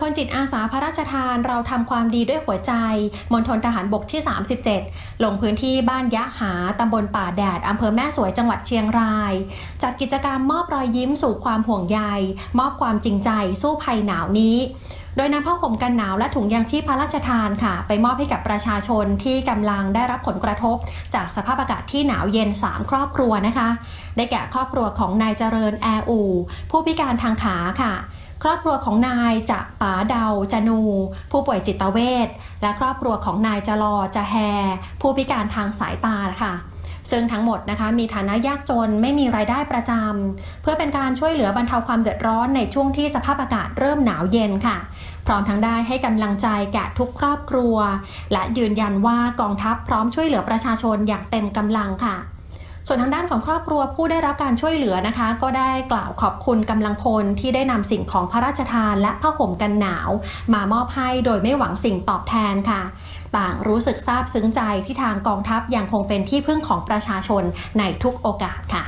พลจิตอาสาพระราชทานเราทำความดีด้วยหัวใจมณฑลทหารบกที่ 37 ลงพื้นที่บ้านยะหาตำบลป่าแดดอำเภอแม่สวยจังหวัดเชียงราย จัดกิจกรรมมอบรอยยิ้มสู่ความห่วงใย มอบความจริงใจสู้ภัยหนาวนี้ โดยนำผ้าห่มกันหนาวและถุงยางชีพพระราชทานค่ะ ไปมอบให้กับประชาชนที่กำลังได้รับผลกระทบ จากสภาพอากาศที่หนาวเย็น 3 ครอบครัวนะคะ ได้แก่ครอบครัวของนายเจริญแออูผู้พิการทางขาค่ะ ครอบครัวของนายจะป๋าเดาจนู ผู้ป่วยจิตเวชและครอบครัวของนายจะลอจะแฮ ผู้พิการทางสายตาค่ะซึ่งทั้งหมดนะคะมีฐานะยากจนไม่มีรายได้ประจำเพื่อเป็นการช่วยเหลือบรรเทาความเดือดร้อนในช่วงที่สภาพอากาศเริ่มหนาวเย็นค่ะ พร้อมทั้งได้ให้กำลังใจแก่ทุกครอบครัว และยืนยันว่ากองทัพพร้อมช่วยเหลือประชาชนอย่างเต็มกำลังค่ะ ส่วนทางด้านของครอบครัวผู้ได้รับการช่วยเหลือนะคะ ก็ได้กล่าวขอบคุณกำลังพลที่ได้นำสิ่งของพระราชทานและผ้าห่มกันหนาว มามอบให้โดยไม่หวังสิ่งตอบแทนค่ะต่างรู้สึกซาบซึ้งใจที่ทางกองทัพยังคงเป็นที่พึ่งของประชาชนในทุกโอกาสค่ะ